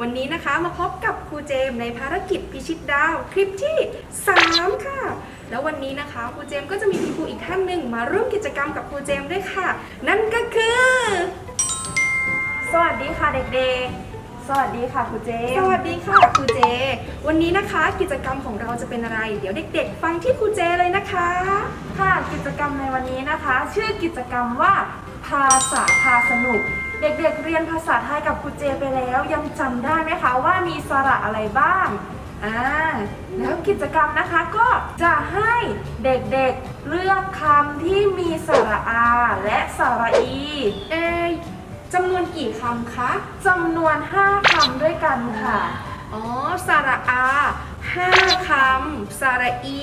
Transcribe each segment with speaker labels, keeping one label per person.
Speaker 1: วันนี้นะคะมาพบกับครูเจมส์ในภารกิจพิชิตดาวคลิปที่ 3 ค่ะ แล้ววันนี้นะคะครูเจมส์ก็จะมีคุณครูอีกท่านหนึ่งมาร่วมกิจกรรมกับครูเจมส์ด้วยค่ะ นั่นก็คือ
Speaker 2: สวัสดีค่ะเด็กๆ สวัสดีค่ะครูเจม
Speaker 1: สวัสดีค่ะครูเจ วันนี้นะคะกิจกรรมของเราจะเป็นอะไร เดี๋ยวเด็ก ๆ ฟังที่ครูเจเลยนะคะ
Speaker 2: ค่ะกิจกรรมในวันนี้นะคะ ชื่อกิจกรรมว่าภาษาพาสนุก เด็กๆเรียนภาษาไทยกับครูเจไปแล้วยังจำได้ไหมคะว่ามีสระอะไรบ้างอ่าแล้วกิจกรรมนะคะก็จะให้เด็กๆเลือกคำที่มีสระอาและสระอี
Speaker 1: เออจำนวนกี่คำคะ
Speaker 2: จำนวน 5คำด้วยกันค่ะ
Speaker 1: อ๋อสระอาห้าคำสระอี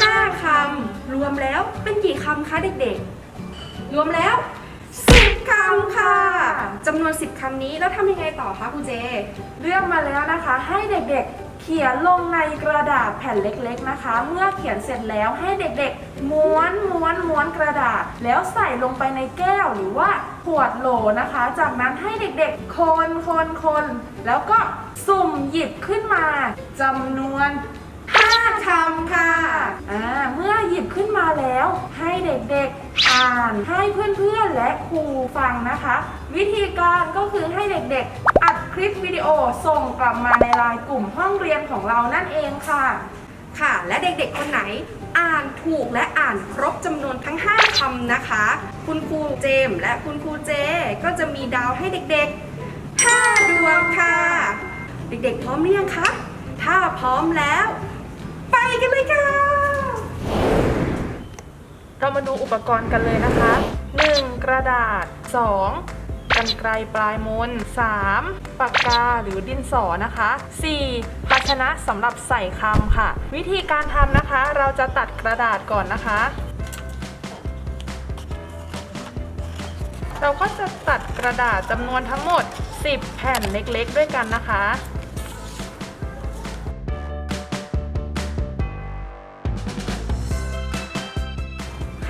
Speaker 1: ห้าคำรวมแล้วเป็นกี่คำคะเด็กๆ รวมแล้ว คำค่ะจำนวนสิบคำนี้แล้วทำยังไงต่อคะครูเจ
Speaker 2: เลือกมาแล้วนะคะ ให้เด็กๆ เขียนลงในกระดาษแผ่นเล็ก ๆนะคะ เมื่อเขียนเสร็จแล้วให้เด็กๆ ม้วนม้วนม้วนกระดาษ แล้วใส่ลงไปในแก้วหรือว่าขวดโหลนะคะ จากนั้นให้เด็กๆ คนคนคนแล้วก็สุ่มหยิบขึ้นมาจำนวน คำค่ะอ่าเมื่อหยิบขึ้นมาแล้ว ให้เด็กๆอ่านให้เพื่อนๆและครูฟังนะคะ วิธีการก็คือให้เด็กๆ อัดคลิปวิดีโอส่งกลับมาในไลน์กลุ่มห้องเรียนของเรานั่นเองค่ะ
Speaker 1: ค่ะ และเด็กๆ คนไหนอ่านถูกและอ่านครบจำนวนทั้ง 5คำนะคะ คุณครูเจมและคุณครูเจ ก็จะมีดาวให้เด็กๆ 5 ดวงค่ะ เด็กๆ พร้อมหรือยังคะ ถ้าพร้อมแล้ว ไปกันเลยค่ะ
Speaker 2: เรามาดูอุปกรณ์กันเลยนะคะ 1. กระดาษ 2. กันไกรปลายมน 3. ปากกาหรือดินสอนะคะ 4. ภาชนะสำหรับใส่คำค่ะ วิธีการทำนะคะ เราจะตัดกระดาษก่อนนะคะ เราก็จะตัดกระดาษจำนวนทั้งหมด 10 แผ่นเล็กๆ ด้วยกันนะคะ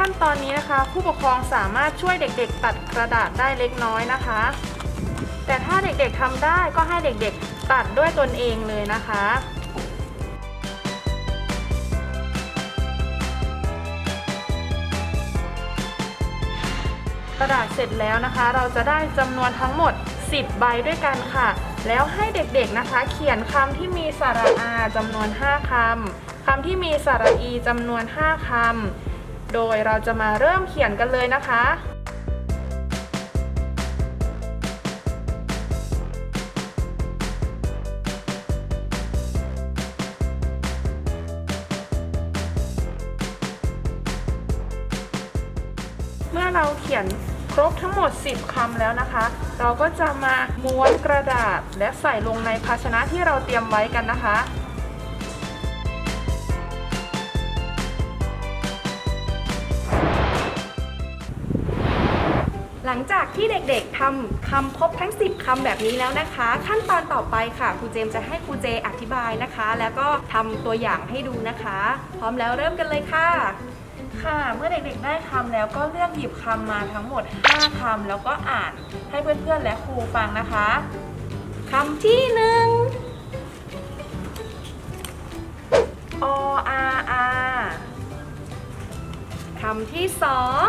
Speaker 2: ขั้นตอนนี้นะคะ ผู้ปกครองสามารถช่วยเด็กๆ ตัดกระดาษได้เล็กน้อยนะคะ แต่ถ้าเด็กๆทำได้ก็ให้เด็กๆ ตัดด้วยตนเองเลยนะคะกระดาษเสร็จแล้วนะคะ เราจะได้จำนวนทั้งหมด 10 ใบด้วยกันค่ะ แล้วให้เด็กๆนะคะ เขียนคำที่มีสระอาจำนวน 5คำคำที่มีสระอีจำนวน 5คำ โดยเราจะมาเริ่มเขียนกันเลยนะคะเมื่อเราเขียนครบทั้งหมด 10คำแล้วนะคะ เราก็จะมาม้วนกระดาษและใส่ลงในภาชนะที่เราเตรียมไว้กันนะคะ
Speaker 1: หลังจากที่เด็กๆทำคำครบทั้ง 10 คำแบบนี้แล้วนะคะ ขั้นตอนต่อไปค่ะครูเจมส์จะให้ครูเจอธิบายนะคะ แล้วก็ทำตัวอย่างให้ดูนะคะ พร้อมแล้วเริ่มกันเลยค่ะ
Speaker 2: ค่ะ เมื่อเด็กๆได้คำแล้วก็เลือกหยิบคำมาทั้งหมด 5คำแล้วก็อ่านให้เพื่อนๆและครูฟังนะคะ
Speaker 1: คำที่หนึ่ง
Speaker 2: ออาอา
Speaker 1: คำที่สอง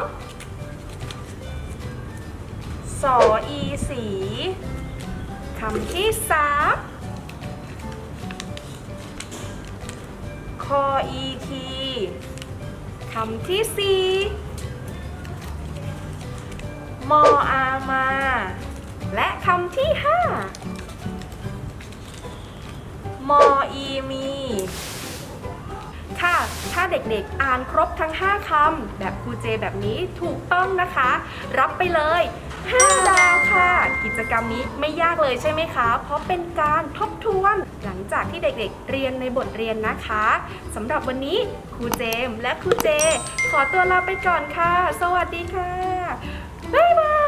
Speaker 2: สออีสี
Speaker 1: คำที่สาม
Speaker 2: คออีที
Speaker 1: คำที่สี่
Speaker 2: มออามา
Speaker 1: และคำที่ห้าม
Speaker 2: ออีมี
Speaker 1: ค่ะ ถ้าเด็กๆอ่านครบทั้ง 5คำแบบครูเจแบบนี้ถูกต้องนะคะ รับไปเลย 5 ดาวค่ะ กิจกรรมนี้ไม่ยากเลยใช่ไหมคะ เพราะเป็นการทบทวนหลังจากที่เด็กๆ เรียนในบทเรียนนะคะสำหรับวันนี้ครูเจมและครูเจ ขอตัวลาไปก่อนค่ะ สวัสดีค่ะ บ๊ายบาย